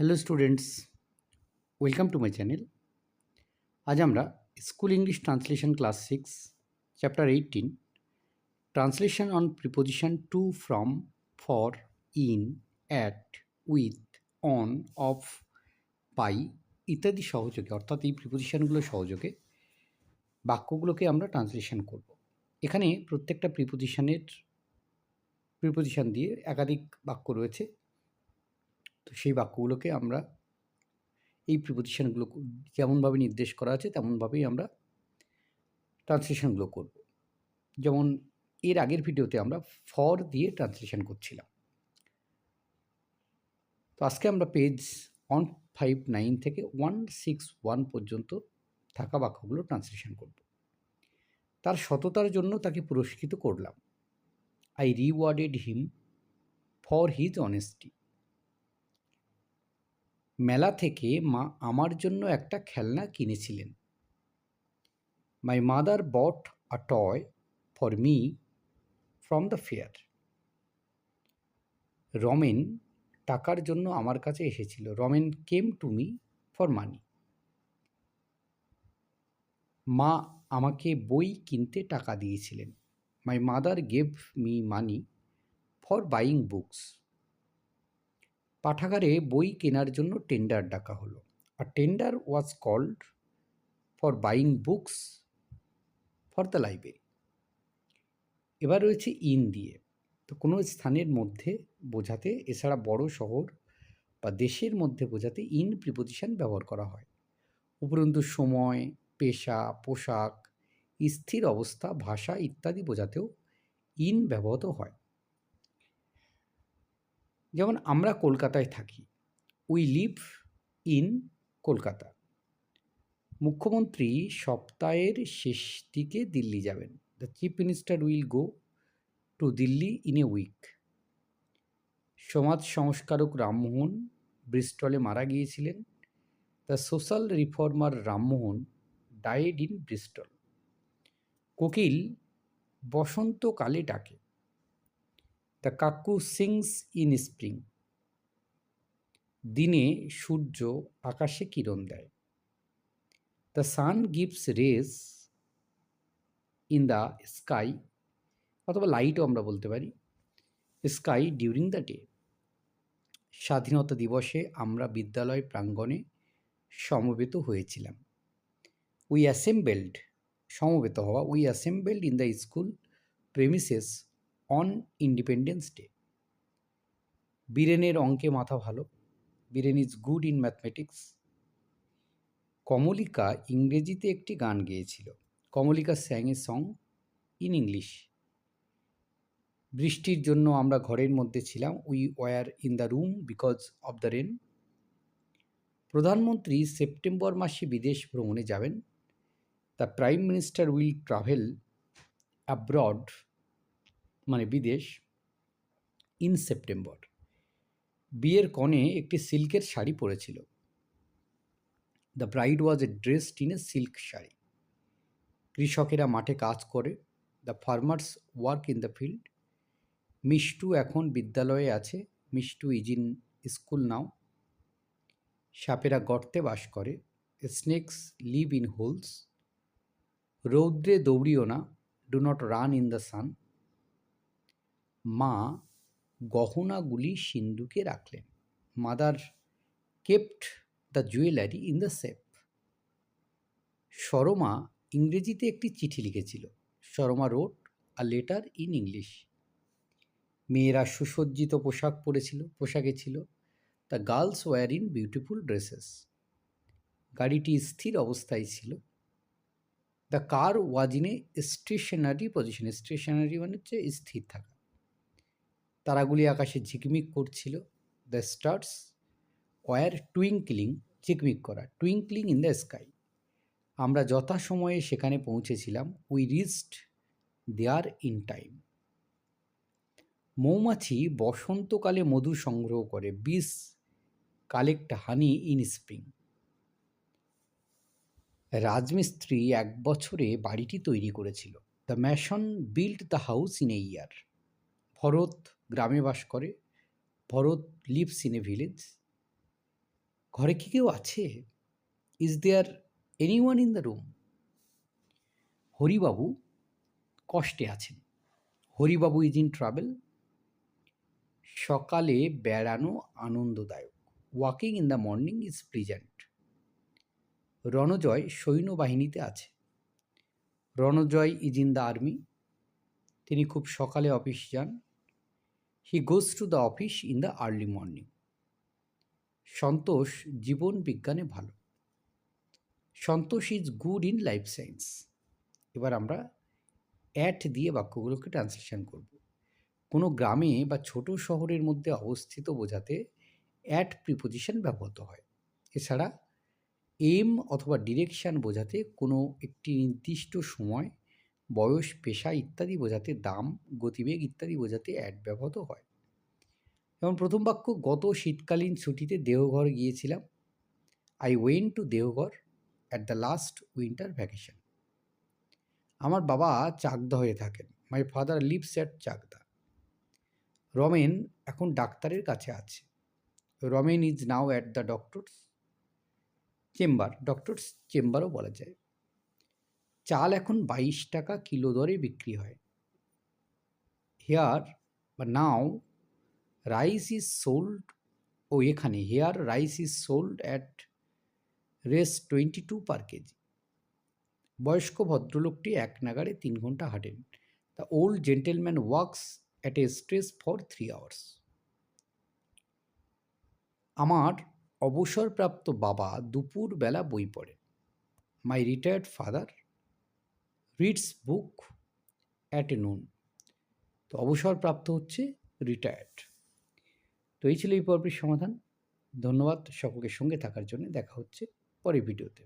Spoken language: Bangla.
Hello students welcome to my channel আজ আমরা school English translation class six chapter eighteen translation on preposition to from for in at with on of by ইত্যাদি সহযোগে, অর্থাৎ এই প্রিপোজিশনগুলো সহযোগে বাক্যগুলোকে আমরা ট্রান্সলেশন করব। এখানে প্রত্যেকটা প্রিপোজিশনের প্রিপোজিশন দিয়ে একাধিক বাক্য রয়েছে। তো সেই বাক্যগুলোকে আমরা এই প্রিপোজিশনগুলো যেমনভাবে নির্দেশ করা আছে, তেমনভাবেই আমরা ট্রান্সলেশনগুলো করব। যেমন এর আগের ভিডিওতে আমরা ফর দিয়ে ট্রান্সলেশন করছিলাম। তো আজকে আমরা পেজ ওয়ান ফাইভ নাইন থেকে ওয়ান সিক্স ওয়ান পর্যন্ত থাকা বাক্যগুলো ট্রান্সলেশন করব। তার সততার জন্য তাকে পুরস্কৃত করলাম। I rewarded him for his honesty মেলা থেকে মা আমার জন্য একটা খেলনা কিনেছিলেন। My mother bought a toy for me from the fair Ramen টাকার জন্য আমার কাছে এসেছিল। Ramen came to me for money মা আমাকে বই কিনতে টাকা দিয়েছিলেন। My mother gave me money for buying books পাঠাগারে বই কেনার জন্য টেন্ডার ডাকা হলো। আর tender was called for buying books for the library. এবার রয়েছে ইন দিয়ে। তো কোনো স্থানের মধ্যে বোঝাতে, এছাড়া বড় শহর বা দেশের মধ্যে বোঝাতে ইন প্রিপোজিশন ব্যবহার করা হয়। উপরন্তু সময়, পেশা, পোশাক, স্থির অবস্থা, ভাষা ইত্যাদি বোঝাতেও ইন ব্যবহৃত হয়। যেমন আমরা কলকাতায় থাকি উই লিভ ইন কলকাতা। মুখ্যমন্ত্রী সপ্তাহের শেষ দিকে দিল্লি যাবেন। The chief minister will go to Delhi in a week সমাজ সংস্কারক রামমোহন ব্রিস্টলে মারা গিয়েছিলেন। The social reformer Rammohan died in Bristol কোকিল বসন্তকালে ডাকে। দ্য কাকু সিংস ইন স্প্রিং। দিনে সূর্য আকাশে কিরণ দেয়। The sun gives rays in the sky অথবা লাইটও আমরা বলতে পারি। Sky during the day. স্বাধীনতা দিবসে আমরা বিদ্যালয় প্রাঙ্গণে সমবেত হয়েছিলাম। উই অ্যাসেম্বলড, সমবেত হওয়া, we assembled in the school premises on independence day বীরেনের অঙ্কে মাথা ভালো। Biren is good in mathematics Kamalika ইংরেজিতে একটি গান গেয়েছিল। Kamalika sang a song in English বৃষ্টির জন্য আমরা ঘরের মধ্যে ছিলাম। We were in the room because of the rain প্রধানমন্ত্রী সেপ্টেম্বর মাসে বিদেশ ভ্রমণে যাবেন। The prime minister will travel abroad মানে বিদেশ ইন সেপ্টেম্বর বিয়ের কনে একটি সিল্কের শাড়ি পরেছিল। The bride was a dressed in a silk sari. কৃষকেরা মাঠে কাজ করে the farmers work in the field Mishtu এখন বিদ্যালয়ে আছে, Mishtu is in school now sapera গর্তে বাস করে স্নেকস লিভ ইন হোলস রৌদ্রে দৌড়িও না do not run in the sun মা গহনাগুলি সিন্ধুকে রাখলেন। Mother kept the jewellery in the safe Sarama ইংরেজিতে একটি চিঠি লিখেছিল। Sarama wrote a letter in English মেয়েরা সুসজ্জিত পোশাক পরেছিল, পোশাকে ছিল। The girls were in beautiful dresses গাড়িটি স্থির অবস্থায় ছিল। The car was in a stationary position stationary মানে হচ্ছে স্থির থাকা। তারাগুলি আকাশে ঝিকমিক করছিল। দ্য স্টার্স ওয়ার টুইঙ্কলিং ঝিকমিক করা টুইঙ্কলিং ইন দ্য স্কাই আমরা যথাসময়ে সেখানে পৌঁছেছিলাম। We reached there in time মৌমাছি বসন্তকালে মধু সংগ্রহ করে। বিষ কালেক্ট হানি ইন স্প্রিং রাজমিস্ত্রি এক বছরে বাড়িটি তৈরি করেছিল। The mason build the house in a year Bharat গ্রামে বাস করে। Bharat lives in a village. ঘরে কি কেউ আছে? Is there anyone in the room? Haribabu কষ্টে আছেন। Haribabu is in travail. সকালে বেড়ানো আনন্দদায়ক। Walking in the morning is pleasant. Ranjay সৈন্যবাহিনীতে আছে। Ranjay is in the army. তিনি খুব সকালে অফিস যান। He goes to the office in the early morning Santosh জীবন বিজ্ঞানে ভালো। Santosh is good in life science এবার আমরা অ্যাট দিয়ে বাক্যগুলোকে ট্রান্সলেশন করব। কোনো গ্রামে বা ছোট শহরের মধ্যে অবস্থিত বোঝাতে অ্যাট প্রিপোজিশন ব্যবহৃত হয়। এছাড়া এম অথবা ডিরেকশান বোঝাতে কোনো একটি নির্দিষ্ট সময় বয়স, পেশা ইত্যাদি বোঝাতে, দাম, গতিবেগ ইত্যাদি বোঝাতে অ্যাড ব্যবহৃত হয়। যেমন প্রথম বাক্য, গত শীতকালীন ছুটিতে দেওঘর গিয়েছিলাম। I went to Deoghar at the last winter vacation আমার বাবা চাকদা হয়ে থাকেন। My father lives at Chakdah. Ramen এখন ডাক্তারের কাছে আছে। Ramen is now at the doctor's chamber doctor's চেম্বারও বলা যায়। চাল এখন বাইশ টাকা কিলো দরে বিক্রি হয়। হেয়ার বা নাও রাইস ইজ সোল্ড ও এখানে here rice is sold at Rs twenty two per kg বয়স্ক ভদ্রলোকটি এক নাগাড়ে তিন ঘণ্টা হাঁটেন। The old gentleman works at a stretch for three hours আমার অবসরপ্রাপ্ত বাবা দুপুরবেলা বই পড়েন। My retired father reads book at a noon তো অবসরপ্রাপ্ত হচ্ছে রিটায়ার্ড তো এই ছিল এই পর্বের সমাধান। ধন্যবাদ সকলের সঙ্গে থাকার জন্য। দেখা হচ্ছে পরের ভিডিওতে।